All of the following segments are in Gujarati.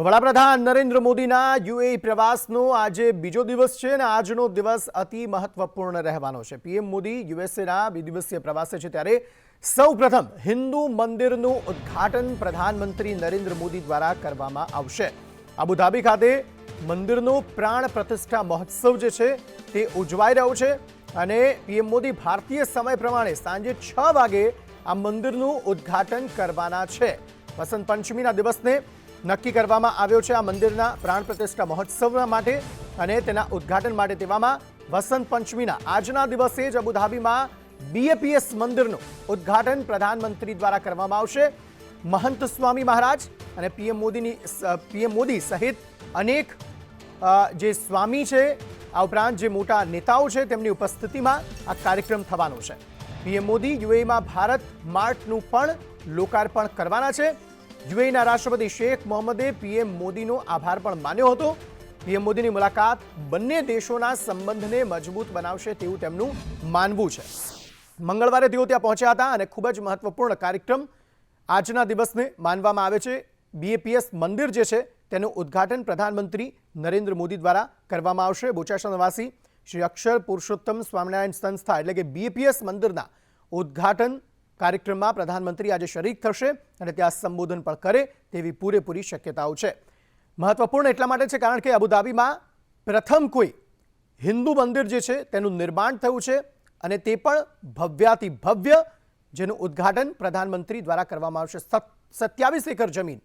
વડાપ્રધાન નરેન્દ્ર મોદીના યુએ પ્રવાસનો આજે બીજો દિવસ છે અને આજનો દિવસ અતિ મહત્વપૂર્ણ રહેવાનો છે. પીએમ મોદી યુએસએના બે દિવસીય પ્રવાસે છે ત્યારે સૌપ્રથમ હિન્દુ મંદિરનું ઉદ્ઘાટન પ્રધાનમંત્રી નરેન્દ્ર મોદી દ્વારા કરવામાં આવશે. અબુધાબી ખાતે મંદિરનો પ્રાણ પ્રતિષ્ઠા મહોત્સવ જે છે તે ઉજવાઈ રહ્યો છે અને પીએમ મોદી ભારતીય સમય પ્રમાણે સાંજે છ વાગે આ મંદિરનું ઉદ્ઘાટન કરવાના છે. વસંત પંચમીના દિવસને નક્કી કરવામાં આવ્યો છે આ મંદિરના પ્રાણ પ્રતિષ્ઠા મહોત્સવ માટે અને તેના ઉદ્ઘાટન માટે તેવામાં વસંત પંચમીના આજના દિવસે જ અબુધાબીમાં બીએપીએસ મંદિરનું ઉદ્ઘાટન પ્રધાનમંત્રી દ્વારા કરવામાં આવશે. મહંત સ્વામી મહારાજ અને પીએમ મોદીની પીએમ મોદી સહિત અનેક જે સ્વામી છે, આ ઉપરાંત જે મોટા નેતાઓ છે તેમની ઉપસ્થિતિમાં આ કાર્યક્રમ થવાનો છે. પીએમ મોદી યુએમાં ભારત માર્ટનું પણ લોકાર્પણ કરવાના છે. યુએઈના રાષ્ટ્રપતિ શેખ મોહમ્મદે પીએમ મોદીનો આભાર પણ માન્યો હતો. પીએમ મોદીની મુલાકાત બંને દેશોના સંબંધને મજબૂત બનાવશે તેવું તેમનું માનવું છે. મંગળવારે તેઓ ત્યાં પહોંચ્યા હતા અને ખૂબ જ મહત્વપૂર્ણ કાર્યક્રમ આજના દિવસને માનવામાં આવે છે. બીએપીએસ મંદિર જે છે, તેનું ઉદ્ઘાટન પ્રધાનમંત્રી નરેન્દ્ર મોદી દ્વારા કરવામાં આવશે. બોચાસણ નિવાસી શ્રી અક્ષર પુરુષોત્તમ સ્વામિનારાયણ સંસ્થા એટલે કે બીએપીએસ મંદિરના ઉદ્ઘાટન કાર્યક્રમમાં પ્રધાનમંત્રી આજે શરીક થશે અને ત્યાં સંબોધન પણ કરે તેવી પૂરેપૂરી શક્યતાઓ છે. મહત્વપૂર્ણ એટલા માટે છે કારણ કે અબુધાબીમાં પ્રથમ કોઈ હિન્દુ મંદિર જે છે તેનું નિર્માણ થયું છે અને તે પણ ભવ્યાતિ ભવ્ય જેનું ઉદ્ઘાટન પ્રધાનમંત્રી દ્વારા કરવામાં આવશે. સત્યાવીસ એકર જમીન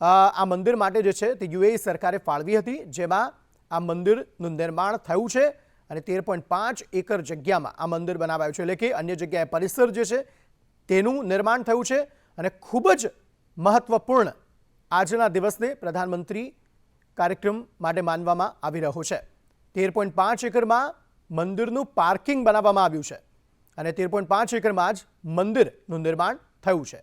આ મંદિર માટે જે છે તે યુએઈ સરકારે ફાળવી હતી જેમાં આ મંદિરનું નિર્માણ થયું છે અને તેર પોઈન્ટ પાંચ એકર જગ્યામાં આ મંદિર બનાવાયું છે. એટલે કે અન્ય જગ્યાએ પરિસર જે છે તેનું નિર્માણ થયું છે અને ખૂબ જ મહત્વપૂર્ણ આજના દિવસને પ્રધાનમંત્રી કાર્યક્રમ માટે માનવામાં આવી રહ્યો છે. તેર પોઈન્ટ પાંચ એકરમાં મંદિરનું પાર્કિંગ બનાવવામાં આવ્યું છે અને તેર પોઈન્ટ પાંચ એકરમાં જ મંદિરનું નિર્માણ થયું છે.